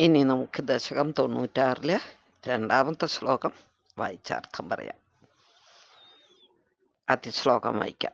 ഇനി നമുക്ക് ദശകം തൊണ്ണൂറ്റാറിൽ രണ്ടാമത്തെ ശ്ലോകം വായിച്ചാർത്ഥം പറയാം. അതിശ്ലോകം വായിക്കാം.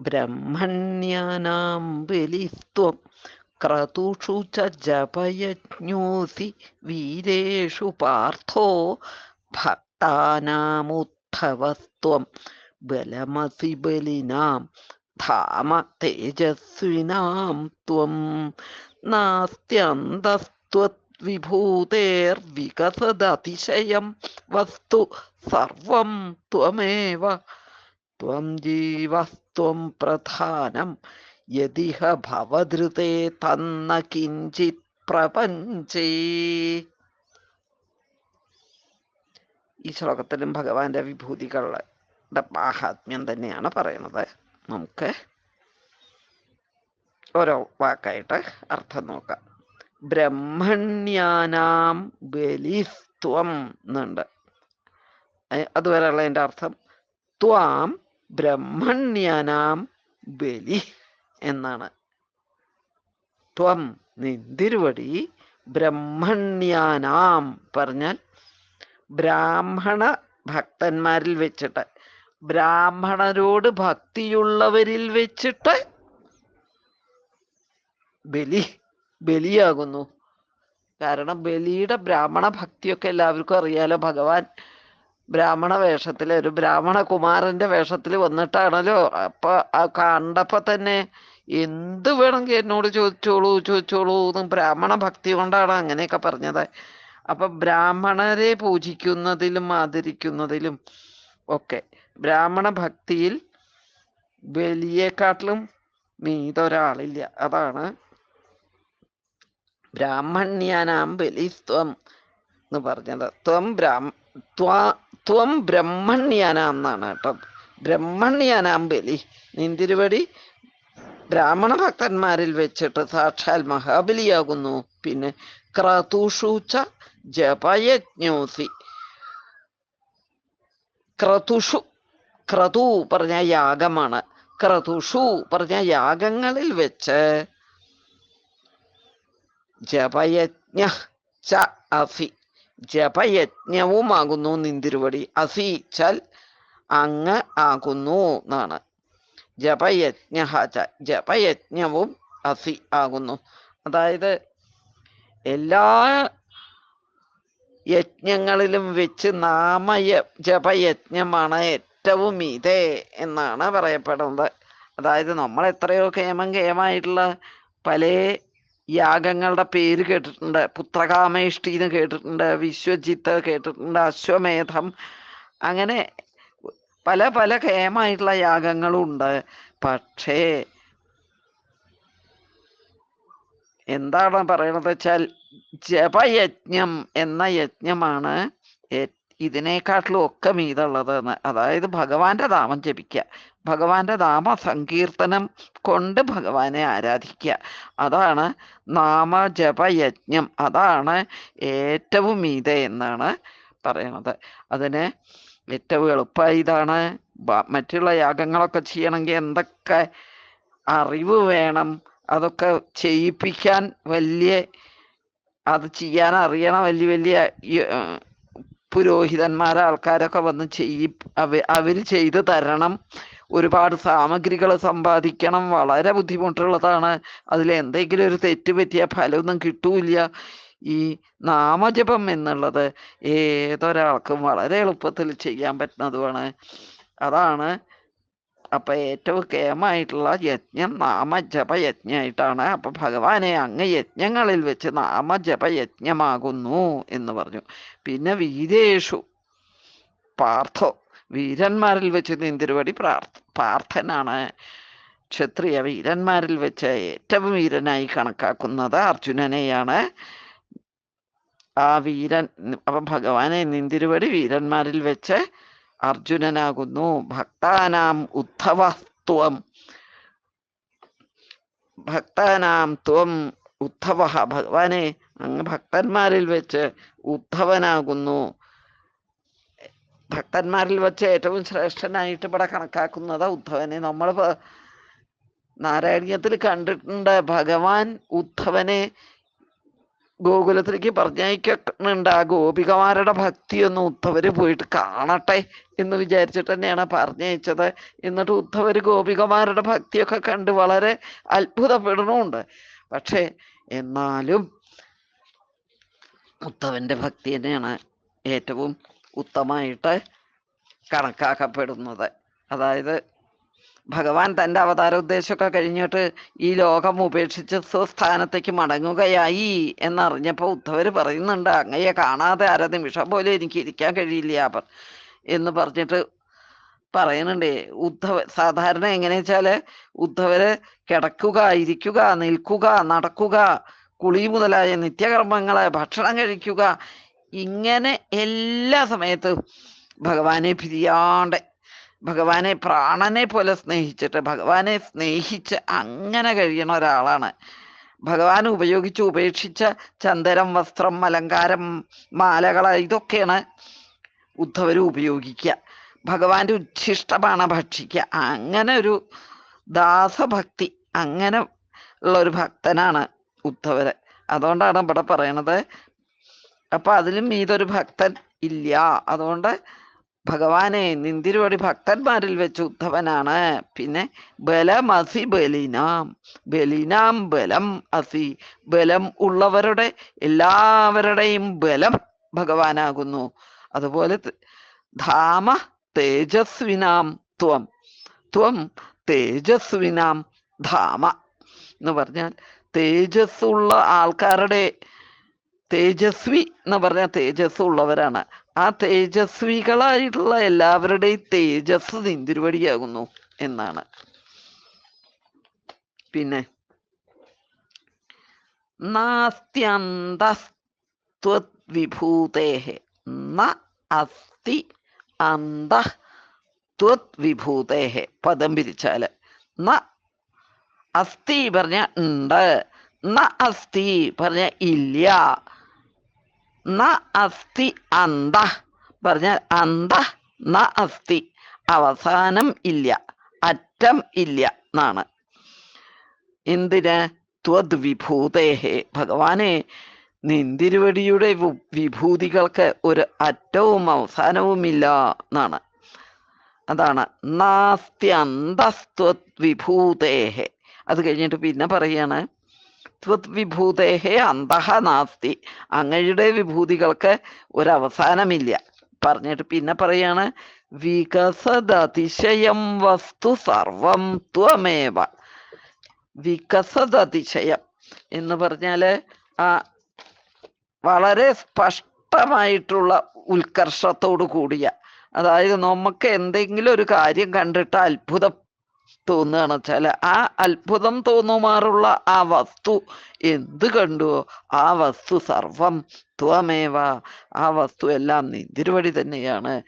ബ്രഹ്മണ്യാനാം ബലിസ്ത്വം ക്രതുഷു ച ജപയജ്ഞോസി വീരേഷു പാർത്ഥോ ഭക്താനാമുദ്ധവസ്ത്വം ബലമസി ബലിനാം ധാമ തേജസ്വിനാം ത്വം നാസ്ത്യന്തസ്ത്വദ്വിഭൂതേർവികസദതിശയം വസ്തു സർവം ത്വമേവ ത്വം ജീവസ്ത്വം പ്രധാനം യതിഹ ഭവധൃതേ തന്ന കിഞ്ചിത് പ്രപഞ്ചേ ഈ ശ്ലോകത്തിലും ഭഗവാന്റെ വിഭൂതികളുടെ മാഹാത്മ്യം തന്നെയാണ് പറയുന്നത്. നമുക്ക് ഓരോ വാക്കായിട്ട് അർത്ഥം നോക്കാം. ബ്രഹ്മണ്യാനാം ബലിസ്ത്വം എന്നുണ്ട് അതുവരെയുള്ള എന്റെ അർത്ഥം ത്വാം ബ്രഹ്മണ്യാനാം ബലി എന്നാണ്. ത്വം നിന്തിരുവടി ബ്രഹ്മണ്യാനാം പറഞ്ഞാൽ ബ്രാഹ്മണ ഭക്തന്മാരിൽ വെച്ചിട്ട് ബ്രാഹ്മണരോട് ഭക്തിയുള്ളവരിൽ വെച്ചിട്ട് ബലി ബലിയാകുന്നു. കാരണം ബലിയുടെ ബ്രാഹ്മണ ഭക്തിയൊക്കെ എല്ലാവർക്കും അറിയാലോ. ഭഗവാൻ ബ്രാഹ്മണ വേഷത്തിൽ ഒരു ബ്രാഹ്മണ കുമാരന്റെ വേഷത്തിൽ വന്നിട്ടാണല്ലോ. അപ്പൊ ആ കണ്ടപ്പോ തന്നെ എന്ത് വേണമെങ്കിൽ എന്നോട് ചോദിച്ചോളൂ ചോദിച്ചോളൂ എന്ന് ബ്രാഹ്മണ ഭക്തി കൊണ്ടാണ് അങ്ങനെയൊക്കെ പറഞ്ഞത്. അപ്പൊ ബ്രാഹ്മണരെ പൂജിക്കുന്നതിലും ആദരിക്കുന്നതിലും ഒക്കെ ബ്രാഹ്മണ ഭക്തിയിൽ ബലിയെക്കാട്ടിലും മീതൊരാളില്ല. അതാണ് ബ്രാഹ്മണ്യാനാം ബലിസ്ത്വം എന്ന് പറഞ്ഞത്. ത്വം ബ്രാഹ്മ ത്വാ- ബ്രഹ്മണ്യാനാം എന്നാണ് കേട്ടോ. ബ്രഹ്മണ്യാനാം ബലി. നിന്തിരുവടി ബ്രാഹ്മണ ഭക്തന്മാരിൽ വെച്ചിട്ട് സാക്ഷാൽ മഹാബലിയാകുന്നു. പിന്നെ ക്രതുഷൂച്ച ജപയജ്ഞോസി. ക്രതുഷു ക്രതു പറഞ്ഞ യാഗമാണ്. ക്രതുഷു പറഞ്ഞ യാഗങ്ങളിൽ വെച്ച് ജപയജ്ഞ ച അസി. ജപയജ്ഞവുമാകുന്നു നിന്തിരുവടി. അസി ചൽ അങ്ങ് ആകുന്നു എന്നാണ് ജപയജ്ഞ ച. ജപയജ്ഞവും അസി ആകുന്നു. അതായത് എല്ലാ യജ്ഞങ്ങളിലും വെച്ച് നാമയ ജപയജ്ഞമാണ് ഏറ്റവും ഇതേ എന്നാണ് പറയപ്പെടുന്നത്. അതായത് നമ്മൾ എത്രയോ കേമം കേമായിട്ടുള്ള പല യാഗങ്ങളുടെ പേര് കേട്ടിട്ടുണ്ട്. പുത്രകാമേഷ്ടി എന്ന് കേട്ടിട്ടുണ്ട്. വിശ്വജിത്ത് കേട്ടിട്ടുണ്ട്. അശ്വമേധം. അങ്ങനെ പല പല കേമായിട്ടുള്ള യാഗങ്ങളും ഉണ്ട് പക്ഷേ എന്താണ് പറയണത് വെച്ചാൽ ജപയജ്ഞം എന്ന യജ്ഞമാണ് ഇതിനേക്കാട്ടിലും ഒക്കെ മീതുള്ളത് അതായത് ഭഗവാന്റെ നാമം ജപിക്കുക ഭഗവാന്റെ നാമ സങ്കീർത്തനം കൊണ്ട് ഭഗവാനെ ആരാധിക്കുക. അതാണ് നാമജപയജ്ഞം. അതാണ് ഏറ്റവും ഇത് എന്നാണ് പറയണത്. അതിന് ഏറ്റവും എളുപ്പമായി ഇതാണ്. മറ്റുള്ള യാഗങ്ങളൊക്കെ ചെയ്യണമെങ്കിൽ എന്തൊക്കെ അറിവ് വേണം അതൊക്കെ ചെയ്യിപ്പിക്കാൻ വലിയ അത് ചെയ്യാൻ അറിയണ വലിയ വലിയ പുരോഹിതന്മാരെ ആൾക്കാരൊക്കെ വന്ന് ചെയ്യി അവ അവർ ചെയ്തു തരണം. ഒരുപാട് സാമഗ്രികൾ സമ്പാദിക്കണം. വളരെ ബുദ്ധിമുട്ടുള്ളതാണ്. അതിൽ എന്തെങ്കിലും ഒരു തെറ്റ് പറ്റിയ ഫലമൊന്നും കിട്ടൂല ഈ നാമജപം എന്നുള്ളത് ഏതൊരാൾക്കും വളരെ എളുപ്പത്തിൽ ചെയ്യാൻ പറ്റുന്നതുമാണ്. അതാണ് അപ്പൊ ഏറ്റവും കേമായിട്ടുള്ള യജ്ഞം നാമജപ യജ്ഞമായിട്ടാണ് അപ്പൊ ഭഗവാനെ അങ്ങ് യജ്ഞങ്ങളിൽ വെച്ച് നാമജപ യജ്ഞമാകുന്നു എന്ന് പറഞ്ഞു. പിന്നെ വീരേഷു പാർത്ഥോ വീരന്മാരിൽ വെച്ച് നീന്തിരുപടി പ്രാർത്ഥ പാർത്ഥനാണ് ക്ഷത്രിയ വീരന്മാരിൽ വെച്ച് ഏറ്റവും വീരനായി കണക്കാക്കുന്നത് അർജുനനെയാണ്. ആ വീരൻ അപ്പൊ ഭഗവാനെ നിന്തിരുവടി വീരന്മാരിൽ വെച്ച് അർജുനനാകുന്നു. ഭക്താനാം ഉദ്ധവത്വം ഭക്താനാം ത്വം ഉദ്ധവ. ഭഗവാനെ അങ്ങ് ഭക്തന്മാരിൽ വെച്ച് ഉദ്ധവനാകുന്നു. ഭക്തന്മാരിൽ വെച്ച് ഏറ്റവും ശ്രേഷ്ഠനായിട്ട് ഇവിടെ കണക്കാക്കുന്നത് ഉദ്ധവനെ. നമ്മൾ നാരായണീയത്തിൽ കണ്ടിട്ടുണ്ട്. ഭഗവാൻ ഉദ്ധവനെ ഗോകുലത്തിലേക്ക് പറഞ്ഞയക്കുന്നുണ്ട്. ആ ഗോപികമാരുടെ ഭക്തിയൊന്നും ഉദ്ധവര് പോയിട്ട് കാണട്ടെ എന്ന് വിചാരിച്ചിട്ട് തന്നെയാണ് പറഞ്ഞയച്ചത്. എന്നിട്ട് ഉദ്ധവര് ഗോപികമാരുടെ ഭക്തിയൊക്കെ കണ്ട് വളരെ അത്ഭുതപ്പെടണമുണ്ട് പക്ഷെ എന്നാലും ഉദ്ധവന്റെ ഭക്തി തന്നെയാണ് ഏറ്റവും ഉത്തമമായിട്ട് കണക്കാക്കപ്പെടുന്നത്. അതായത് ഭഗവാൻ തന്റെ അവതാര ഉദ്ദേശമൊക്കെ കഴിഞ്ഞിട്ട് ഈ ലോകം ഉപേക്ഷിച്ച് സ്വസ്ഥാനത്തേക്ക് മടങ്ങുകയായി എന്നറിഞ്ഞപ്പോൾ ഉദ്ധവർ പറയുന്നുണ്ട് അങ്ങയെ കാണാതെ അര നിമിഷം പോലും എനിക്ക് ഇരിക്കാൻ കഴിയില്ല അവർ എന്ന് പറഞ്ഞിട്ട് പറയുന്നുണ്ട്. ഉദ്ധവ സാധാരണ എങ്ങനെയാ വെച്ചാൽ ഉദ്ധവര് കിടക്കുക ഇരിക്കുക നിൽക്കുക നടക്കുക കുളി മുതലായ നിത്യകർമ്മങ്ങളെ ഭക്ഷണം കഴിക്കുക ഇങ്ങനെ എല്ലാ സമയത്തും ഭഗവാനെ പിരിയാണ്ട് ഭഗവാനെ പ്രാണനെ പോലെ സ്നേഹിച്ചിട്ട് ഭഗവാനെ സ്നേഹിച്ച് അങ്ങനെ കഴിയണ ഒരാളാണ്. ഭഗവാൻ ഉപയോഗിച്ച് ഉപേക്ഷിച്ച ചന്ദനം വസ്ത്രം അലങ്കാരം മാലകൾ ഇതൊക്കെയാണ് ഉദ്ധവർ ഉപയോഗിക്കുക. ഭഗവാന്റെ ഉച്ഛിഷ്ടമാണ് ഭക്ഷിക്കുക. അങ്ങനെ ഒരു ദാസഭക്തി അങ്ങനെ ഉള്ള ഒരു ഭക്തനാണ് ഉദ്ധവര്. അതുകൊണ്ടാണ് ഇവിടെ പറയണത് അപ്പൊ അതിലും ഇതൊരു ഭക്തൻ ഇല്ല. അതുകൊണ്ട് ഭഗവാനെ നിന്തിരുവടി ഭക്തന്മാരിൽ വെച്ച് ഉദ്ധവനാണ്. പിന്നെ ബലമസി ബലിനാം. ബലിനാം ബലം അസി. ബലം ഉള്ളവരുടെ എല്ലാവരുടെയും ബലം ഭഗവാനാകുന്നു. അതുപോലെ ധാമ തേജസ്വിനാം ത്വം. ത്വം തേജസ്വിനാം ധാമ എന്ന് പറഞ്ഞാൽ തേജസ് ഉള്ള ആൾക്കാരുടെ തേജസ്വി എന്ന് പറഞ്ഞാൽ തേജസ് ഉള്ളവരാണ് ആ തേജസ്വികളായിട്ടുള്ള എല്ലാവരുടെയും തേജസ് നിന്തിരുവടിയാകുന്നു എന്നാണ്. പിന്നെ ന അസ്തി അന്ത പദം പിരിച്ചാൽ. ന അസ്ഥി പറഞ്ഞ ഉണ്ട് ന അസ്ഥി പറഞ്ഞ ഇല്ല ന അസ്ഥി അന്ത പറഞ്ഞാൽ അന്ത ന അസ്ഥി അവസാനം ഇല്ല അറ്റം ഇല്ല എന്നാണ്. എന്തിന്? ത്വദ് വിഭൂതേഹേ ഭഗവാനെ നിന്തിരുവടിയുടെ വിഭൂതികൾക്ക് ഒരു അറ്റവും അവസാനവുമില്ല എന്നാണ്. അതാണ് നാസ്തി നാസ്ത്യന്തസ്ത്വത് വിഭൂതേഹേ അത് കഴിഞ്ഞിട്ട് പിന്നെ പറയാണ് ത്വത് വിഭൂതേഹേ അന്തഹ നാസ്തി. അങ്ങയുടെ വിഭൂതികൾക്ക് ഒരവസാനമില്ല. പറഞ്ഞിട്ട് പിന്നെ പറയാണ് വികസദതിശയം വസ്തു സർവം ത്വമേവ. വികസദതിശയം എന്ന് പറഞ്ഞാൽ ആ വളരെ സ്പഷ്ടമായിട്ടുള്ള ഉത്കർഷത്തോടു കൂടിയ. അതായത് നമുക്ക് എന്തെങ്കിലും ഒരു കാര്യം കണ്ടിട്ട് അത്ഭുതം തോന്നുകയാണ്. വെച്ചാൽ ആ അത്ഭുതം തോന്നുമാറുള്ള ആ വസ്തു എന്ത് കണ്ടുവോ ആ വസ്തു സർവം ത്വമേവ. ആ വസ്തു എല്ലാം നിന്തിരുവടി തന്നെയാണ്.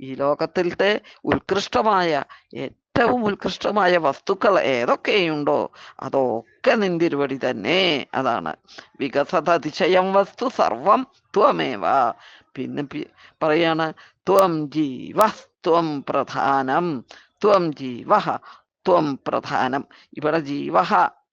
ഈ ലോകത്തിലത്തെ ഉത്കൃഷ്ടമായ ഏറ്റവും ഉത്കൃഷ്ടമായ വസ്തുക്കൾ ഏതൊക്കെയുണ്ടോ അതൊക്കെ നിന്തിരുവടി തന്നെ. അതാണ്. വികസത അതിശയം വസ്തു സർവം ത്വമേവ. പിന്നെ പറയാണ് ത്വം ജീവ ത്വം പ്രധാനം. ത്വം ജീവ ത്വം പ്രധാനം. ഇവിടെ ജീവ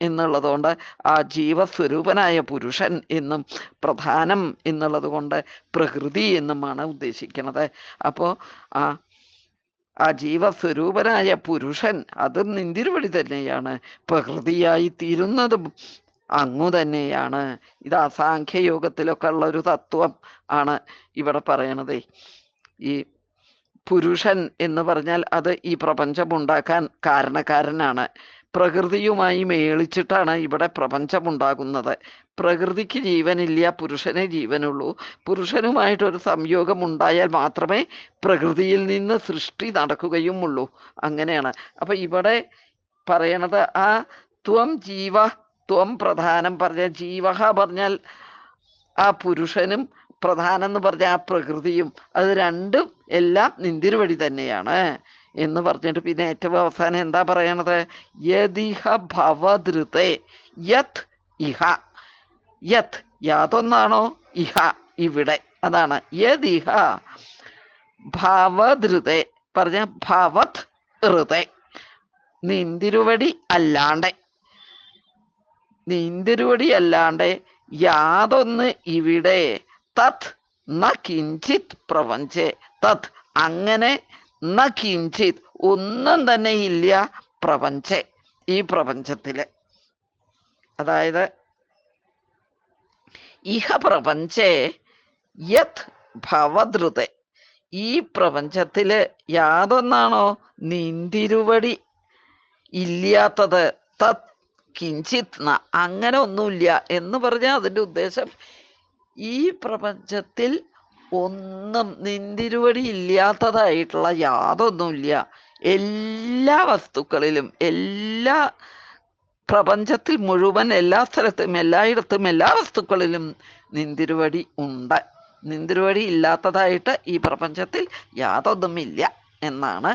എന്നുള്ളതുകൊണ്ട് ആ ജീവസ്വരൂപനായ പുരുഷൻ എന്നും പ്രധാനം എന്നുള്ളത് കൊണ്ട് പ്രകൃതി എന്നുമാണ് ഉദ്ദേശിക്കുന്നത് അപ്പോൾ ആ ആ ജീവസ്വരൂപനായ പുരുഷൻ അതും നിന്തിരുവടി തന്നെയാണ്. പ്രകൃതിയായി തീരുന്നതും അങ്ങു തന്നെയാണ്. ഇത് അസാഖ്യയോഗത്തിലൊക്കെ ഉള്ള ഒരു തത്വം ആണ് ഇവിടെ പറയണതേ. ഈ പുരുഷൻ എന്ന് പറഞ്ഞാൽ അത് ഈ പ്രപഞ്ചമുണ്ടാക്കാൻ കാരണക്കാരനാണ്. പ്രകൃതിയുമായി മേളിച്ചിട്ടാണ് ഇവിടെ പ്രപഞ്ചമുണ്ടാകുന്നത്. പ്രകൃതിക്ക് ജീവനില്ല പുരുഷനെ ജീവനുള്ളൂ. പുരുഷനുമായിട്ടൊരു സംയോഗം ഉണ്ടായാൽ മാത്രമേ പ്രകൃതിയിൽ നിന്ന് സൃഷ്ടി നടക്കുകയും ഉള്ളൂ അങ്ങനെയാണ്. അപ്പൊ ഇവിടെ പറയണത് ആ ത്വം ജീവ ത്വം പ്രധാനം പറഞ്ഞ ജീവഹ പറഞ്ഞാൽ ആ പുരുഷനും പ്രധാനം എന്ന് പറഞ്ഞ ആ പ്രകൃതിയും അത് രണ്ടും എല്ലാം നിന്തിരുവടി തന്നെയാണ്. എന്ന് പറഞ്ഞിട്ട് പിന്നെ ഏറ്റവും അവസാനം എന്താ പറയണത്? യതിഹ ഭവധൃതേ യത് ഇഹ. യത് യാതൊന്നാണോ? ഇഹ ഇവിടെ. അതാണ്. യതിഹ ഭവധൃതേ പറഞ്ഞ ഭവത് ഹൃതേ നിന്തിരുവടി അല്ലാണ്ട്. നിന്തിരുവടി അല്ലാണ്ട്. യാതൊന്ന് ഇവിടെ. തത് ന കിഞ്ചിത് പ്രപഞ്ചേ. തത് അങ്ങനെ ന കിഞ്ചിത് ഒന്നും തന്നെ ഇല്ല പ്രപഞ്ചേ ഈ പ്രപഞ്ചത്തിൽ. അതായത് ഇഹ പ്രപഞ്ചേ യത് ഭവദ്രുത ഈ പ്രപഞ്ചത്തിൽ യാതൊന്നാണോ നിന്തിരുവടി ഇല്ലാത്തത്? തത് കിഞ്ചിത് അങ്ങനെ ഒന്നുമില്ല എന്ന് പറഞ്ഞാൽ അതിന്റെ ഉദ്ദേശം ഈ പ്രപഞ്ചത്തിൽ ഒന്നും നിന്തിരുവടി ഇല്ലാത്തതായിട്ടുള്ള യാതൊന്നുമില്ല. എല്ലാ വസ്തുക്കളിലും എല്ലാ പ്രപഞ്ചത്തിൽ മുഴുവൻ എല്ലാ സ്ഥലത്തും എല്ലായിടത്തും എല്ലാ വസ്തുക്കളിലും നിന്തിരുവടി ഉണ്ട്. നിന്തിരുവടി ഇല്ലാത്തതായിട്ട് ഈ പ്രപഞ്ചത്തിൽ യാതൊന്നുമില്ല എന്നാണ്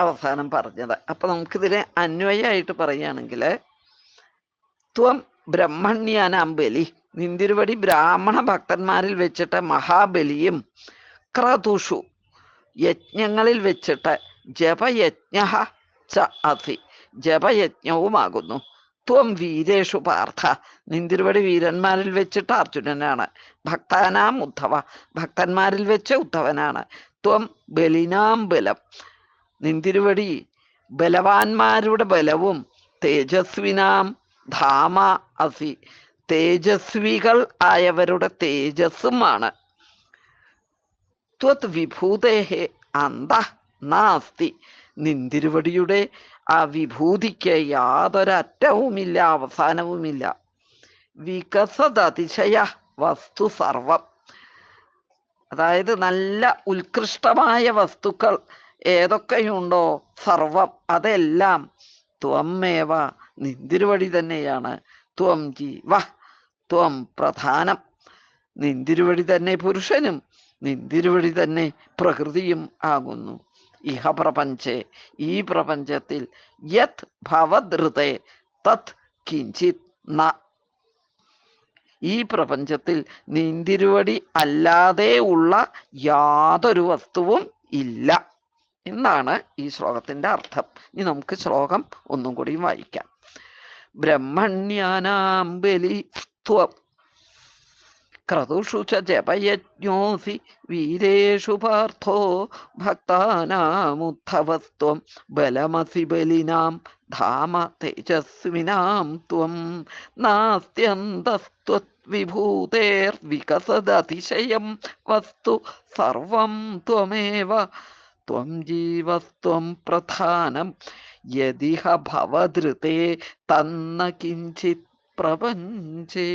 അവസാനം പറഞ്ഞത്. അപ്പൊ നമുക്കിതിനെ അന്വയമായിട്ട് പറയുകയാണെങ്കിൽ ത്വം ബ്രഹ്മണ്യാനാം ബലി. നിന്തിരുവടി ബ്രാഹ്മണ ഭക്തന്മാരിൽ വെച്ചിട്ട് മഹാബലിയും ക്രതുഷു യജ്ഞങ്ങളിൽ വെച്ചിട്ട് ജപയജ്ഞ ച അസി ജപയജ്ഞവുമാകുന്നു. ത്വം വീരേഷു പാർത്ഥ. നിന്തിരുവടി വീരന്മാരിൽ വെച്ചിട്ട് അർജുനനാണ്. ഭക്താനാം ഉദ്ധവ. ഭക്തന്മാരിൽ വെച്ച് ഉദ്ധവനാണ്. ത്വം ബലിനാം ബലം. നിന്തിരുവടി ബലവാന്മാരുടെ ബലവും തേജസ്വിനാം ധാമ അസി തേജസ്വികൾ ആയവരുടെ തേജസ്സുമാണ്. ത്വത് വിഭൂതേഹെ അന്ത നാസ്തി. നിന്തിരുവടിയുടെ ആ വിഭൂതിക്ക് യാതൊരറ്റവുമില്ല അവസാനവുമില്ല. വികസതതിശയ വസ്തു സർവം. അതായത് നല്ല ഉത്കൃഷ്ടമായ വസ്തുക്കൾ ഏതൊക്കെയുണ്ടോ സർവം അതെല്ലാം ത്വമേവ നിന്തിരുവടി തന്നെയാണ്. ത്വം ജീവ ത്വം പ്രധാനം. നിന്തിരുവഴി തന്നെ പുരുഷനും നിന്തിരുവഴി തന്നെ പ്രകൃതിയും ആകുന്നു. ഇഹ പ്രപഞ്ചേ ഈ പ്രപഞ്ചത്തിൽ യത് ഭവദൃതേ തത് കിഞ്ചിത് ന. ഈ പ്രപഞ്ചത്തിൽ നീന്തിരുവടി അല്ലാതെ ഉള്ള യാതൊരു വസ്തുവും ഇല്ല. എന്നാണ് ഈ ശ്ലോകത്തിന്റെ അർത്ഥം. ഇനി നമുക്ക് ശ്ലോകം ഒന്നും കൂടി വായിക്കാം. ബ്രഹ്മണ്യാനാം ബലി ത്വം. ക്രതുഷു ച ജപയജ്ഞോസി വീരേഷു പാർത്ഥോ ഭക്താനാമുദ്ധവസ്ത്വം. ബലമസി ബലിനാം ധാമ തേജസ്വിനാം ത്വം. നാസ്ത്യന്തസ്ത്വദ്വിഭൂതേർവികസദതിശയം വസ്തു സർവം ത്വമേവ. ത്വം ജീവസ്ത്വം പ്രധാനം യദിഹ ഭവധൃതേ തന്ന കിഞ്ചിത് പ്രപഞ്ചേ